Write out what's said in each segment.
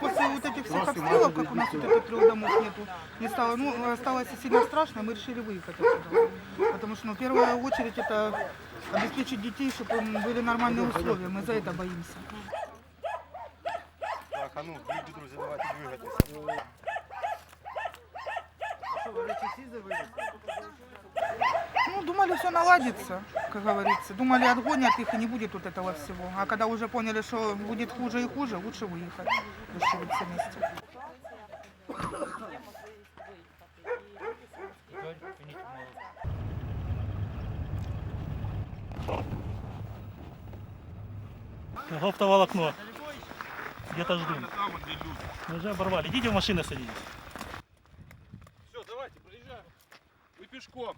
После вот этих всех обстрелов, как у нас вот этих трех домов нету, не стало, ну, осталось сильно страшно, мы решили выехать отсюда. Потому что, ну, в первую очередь, это обеспечить детей, чтобы им были нормальные условия, мы за это боимся. Так, а ну, любі друзі, давайте двигатися. Що, ви всі завелися? Ну, думали, все наладится, как говорится. Думали, отгонят их и не будет вот этого всего. А когда уже поняли, что будет хуже и хуже, лучше выехать. Решили все вместе. Оптоволокно. Где-то жду. Мы уже оборвали. Идите в машину садитесь. Все, давайте, приїжджаємо. Ви пішком.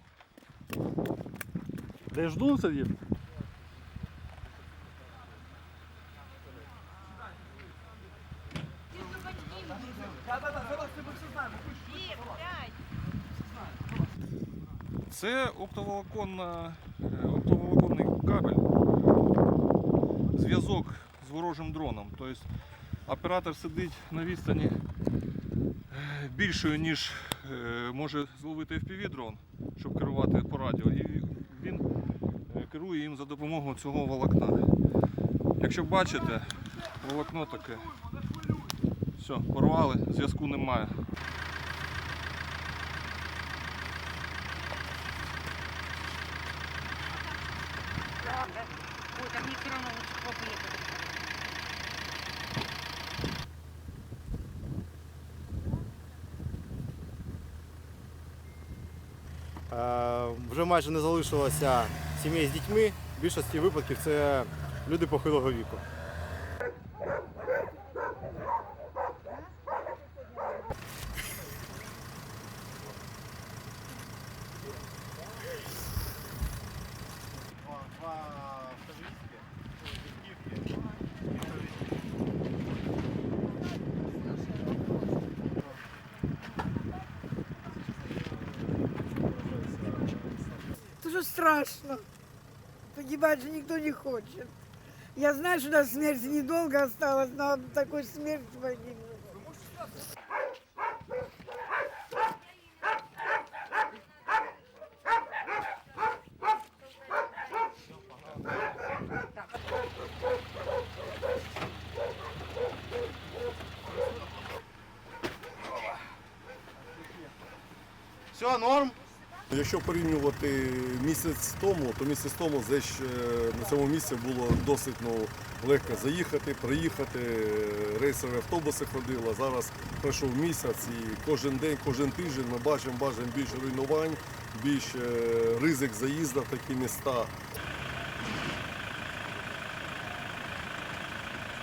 Да жду сидит. Це оптоволоконна, е, оптоволоконний кабель, зв'язок з ворожим дроном. Тобто оператор сидить на відстані е, більшою, ніж е, може зловити FPV дрон, щоб керувати по радіо. Він е, керує їм за допомогою цього волокна. Якщо бачите, волокно таке. Все, порвали, зв'язку немає. Ой, так мне все равно. Е, Вже майже не залишилося сімей з дітьми. В більшості випадків це люди похилого віку. Тоже страшно. Погибать же никто не хочет. Я знаю, что до смерти недолго осталось, но такой смерть погибнуть. Все, норм. Якщо порівнювати місяць тому, то місяць тому десь е, на цьому місці було досить ну, легко заїхати, приїхати. е, Рейсові автобуси ходили. Зараз пройшов місяць і кожен день, кожен тиждень ми бачимо, бачимо більше руйнувань, більше ризик заїзду в такі міста.